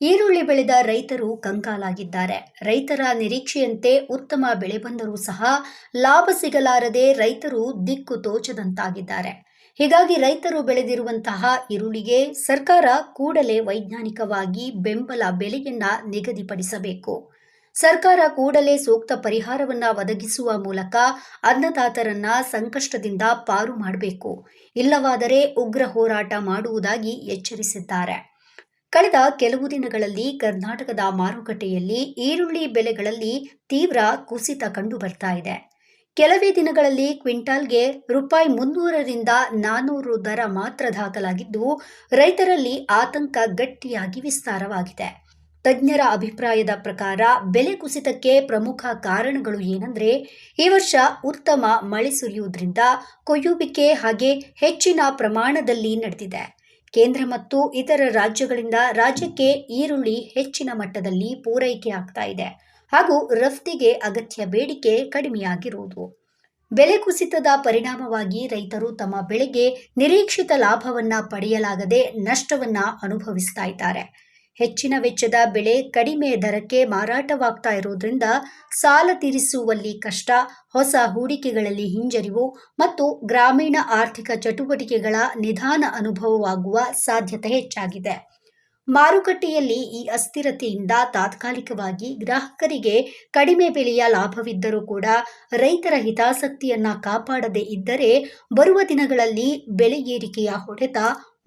ಈರುಳ್ಳಿ ಬೆಳೆದ ರೈತರು ಕಂಗಾಲಾಗಿದ್ದಾರೆ ರೈತರ ನಿರೀಕ್ಷೆಯಂತೆ ಉತ್ತಮ ಬೆಳೆ ಬಂದರೂ ಸಹ ಲಾಭ ಸಿಗಲಾರದೆ ರೈತರು ದಿಕ್ಕು ತೋಚದಂತಾಗಿದ್ದಾರೆ. ಹೀಗಾಗಿ ರೈತರು ಬೆಳೆದಿರುವಂತಹ ಈರುಳ್ಳಿಗೆ ಸರ್ಕಾರ ಕೂಡಲೇ ವೈಜ್ಞಾನಿಕವಾಗಿ ಬೆಂಬಲ ಬೆಲೆಯನ್ನ ನಿಗದಿಪಡಿಸಬೇಕು. ಸರ್ಕಾರ ಕೂಡಲೇ ಸೂಕ್ತ ಪರಿಹಾರವನ್ನ ಒದಗಿಸುವ ಮೂಲಕ ಅನ್ನದಾತರನ್ನ ಸಂಕಷ್ಟದಿಂದ ಪಾರು ಮಾಡಬೇಕು. ಇಲ್ಲವಾದರೆ ಉಗ್ರ ಹೋರಾಟ ಮಾಡುವುದಾಗಿ ಎಚ್ಚರಿಸಿದ್ದಾರೆ. ಕಳೆದ ಕೆಲವು ದಿನಗಳಲ್ಲಿ ಕರ್ನಾಟಕದ ಮಾರುಕಟ್ಟೆಯಲ್ಲಿ ಈರುಳ್ಳಿ ಬೆಲೆಗಳಲ್ಲಿ ತೀವ್ರ ಕುಸಿತ ಕಂಡು ಬರ್ತಾ ಇದೆ. ಕೆಲವೇ ದಿನಗಳಲ್ಲಿ ಕ್ವಿಂಟಾಲ್ಗೆ ರೂಪಾಯಿ ಮುನ್ನೂರರಿಂದ ನಾನೂರು ದರ ಮಾತ್ರ ದಾಖಲಾಗಿದ್ದು, ರೈತರಲ್ಲಿ ಆತಂಕ ಗಟ್ಟಿಯಾಗಿ ವಿಸ್ತಾರವಾಗಿದೆ. ತಜ್ಞರ ಅಭಿಪ್ರಾಯದ ಪ್ರಕಾರ ಬೆಲೆ ಕುಸಿತಕ್ಕೆ ಪ್ರಮುಖ ಕಾರಣಗಳು ಏನಂದ್ರೆ, ಈ ವರ್ಷ ಉತ್ತಮ ಮಳೆ ಸುರಿಯುವುದರಿಂದ ಕೊಯ್ಯುವಿಕೆ ಹಾಗೆ ಹೆಚ್ಚಿನ ಪ್ರಮಾಣದಲ್ಲಿ ನಡೆದಿದೆ. ಕೇಂದ್ರ ಮತ್ತು ಇತರ ರಾಜ್ಯಗಳಿಂದ ರಾಜ್ಯಕ್ಕೆ ಈರುಳ್ಳಿ ಹೆಚ್ಚಿನ ಮಟ್ಟದಲ್ಲಿ ಪೂರೈಕೆ ಆಗ್ತಾ ಇದೆ. ಹಾಗೂ ರಫ್ತಿಗೆ ಅಗತ್ಯ ಬೇಡಿಕೆ ಕಡಿಮೆಯಾಗಿರುವುದು. ಬೆಲೆ ಕುಸಿತದ ಪರಿಣಾಮವಾಗಿ ರೈತರು ತಮ್ಮ ಬೆಳೆಗೆ ನಿರೀಕ್ಷಿತ ಲಾಭವನ್ನ ಪಡೆಯಲಾಗದೆ ನಷ್ಟವನ್ನ ಅನುಭವಿಸ್ತಾ ಇದ್ದಾರೆ. ಹೆಚ್ಚಿನ ವೆಚ್ಚದ ಬೆಳೆ ಕಡಿಮೆ ದರಕ್ಕೆ ಮಾರಾಟವಾಗ್ತಾ ಇರೋದ್ರಿಂದ ಸಾಲ ತೀರಿಸುವಲ್ಲಿ ಕಷ್ಟ. ಹೊಸ ಹೂಡಿಕೆಗಳಲ್ಲಿ ಹಿಂಜರಿವು ಮತ್ತು ಗ್ರಾಮೀಣ ಆರ್ಥಿಕ ಚಟುವಟಿಕೆಗಳ ನಿಧಾನ ಅನುಭವವಾಗುವ ಸಾಧ್ಯತೆ ಹೆಚ್ಚಾಗಿದೆ. ಮಾರುಕಟ್ಟೆಯಲ್ಲಿ ಈ ಅಸ್ಥಿರತೆಯಿಂದ ತಾತ್ಕಾಲಿಕವಾಗಿ ಗ್ರಾಹಕರಿಗೆ ಕಡಿಮೆ ಬೆಲೆಯ ಲಾಭವಿದ್ದರೂ ಕೂಡ ರೈತರ ಹಿತಾಸಕ್ತಿಯನ್ನ ಕಾಪಾಡದೇ ಇದ್ದರೆ ಬರುವ ದಿನಗಳಲ್ಲಿ ಬೆಲೆ ಏರಿಕೆಯ ಹೊಡೆತ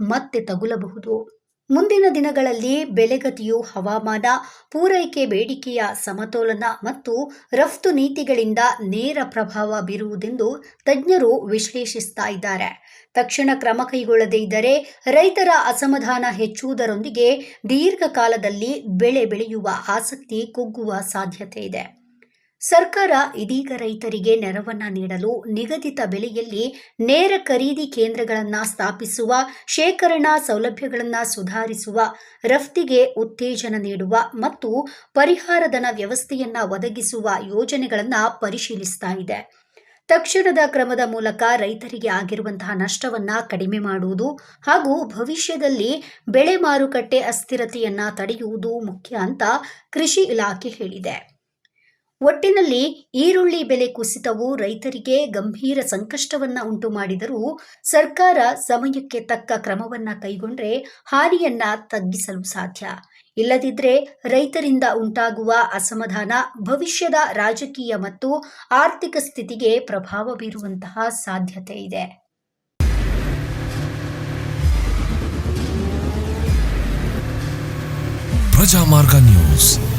ಮತ್ತೆ ತಗುಲಬಹುದು. ಮುಂದಿನ ದಿನಗಳಲ್ಲಿ ಬೆಲೆಗತಿಯು ಹವಾಮಾನ, ಪೂರೈಕೆ ಬೇಡಿಕೆಯ ಸಮತೋಲನ ಮತ್ತು ರಫ್ತು ನೀತಿಗಳಿಂದ ನೇರ ಪ್ರಭಾವ ಬೀರುವುದೆಂದು ತಜ್ಞರು ವಿಶ್ಲೇಷಿಸ್ತಾ ಇದ್ದಾರೆ. ತಕ್ಷಣ ಕ್ರಮ ಕೈಗೊಳ್ಳದೇ ಇದ್ದರೆ ರೈತರ ಅಸಮಾಧಾನ ಹೆಚ್ಚುವುದರೊಂದಿಗೆ ದೀರ್ಘಕಾಲದಲ್ಲಿ ಬೆಳೆ ಬೆಳೆಯುವ ಆಸಕ್ತಿ ಕುಗ್ಗುವ ಸಾಧ್ಯತೆ ಇದೆ. ಸರ್ಕಾರ ಇದೀಗ ರೈತರಿಗೆ ನೆರವನ್ನ ನೀಡಲು ನಿಗದಿತ ಬೆಲೆಯಲ್ಲಿ ನೇರ ಖರೀದಿ ಕೇಂದ್ರಗಳನ್ನು ಸ್ಥಾಪಿಸುವ, ಶೇಖರಣಾ ಸೌಲಭ್ಯಗಳನ್ನು ಸುಧಾರಿಸುವ, ರಫ್ತಿಗೆ ಉತ್ತೇಜನ ನೀಡುವ ಮತ್ತು ಪರಿಹಾರಧನ ವ್ಯವಸ್ಥೆಯನ್ನ ಒದಗಿಸುವ ಯೋಜನೆಗಳನ್ನು ಪರಿಶೀಲಿಸ್ತಾ ಇದೆ. ತಕ್ಷಣದ ಕ್ರಮದ ಮೂಲಕ ರೈತರಿಗೆ ಆಗಿರುವಂತಹ ನಷ್ಟವನ್ನ ಕಡಿಮೆ ಮಾಡುವುದು ಹಾಗೂ ಭವಿಷ್ಯದಲ್ಲಿ ಬೆಳೆ ಮಾರುಕಟ್ಟೆ ಅಸ್ಥಿರತೆಯನ್ನು ತಡೆಯುವುದು ಮುಖ್ಯ ಅಂತ ಕೃಷಿ ಇಲಾಖೆ ಹೇಳಿದೆ. ಒಟ್ಟಿನಲ್ಲಿ ಈರುಳ್ಳಿ ಬೆಲೆ ಕುಸಿತವು ರೈತರಿಗೆ ಗಂಭೀರ ಸಂಕಷ್ಟವನ್ನ ಉಂಟು ಮಾಡಿದರೂ ಸರ್ಕಾರ ಸಮಯಕ್ಕೆ ತಕ್ಕ ಕ್ರಮವನ್ನ ಕೈಗೊಂಡ್ರೆ ಹಾನಿಯನ್ನ ತಗ್ಗಿಸಲು ಸಾಧ್ಯ. ಇಲ್ಲದಿದ್ದರೆ ರೈತರಿಂದ ಉಂಟಾಗುವ ಅಸಮಾಧಾನ ಭವಿಷ್ಯದ ರಾಜಕೀಯ ಮತ್ತು ಆರ್ಥಿಕ ಸ್ಥಿತಿಗೆ ಪ್ರಭಾವ ಬೀರುವಂತಹ ಸಾಧ್ಯತೆ ಇದೆ. ಪ್ರಜಾಮಾರ್ಗ ನ್ಯೂಸ್.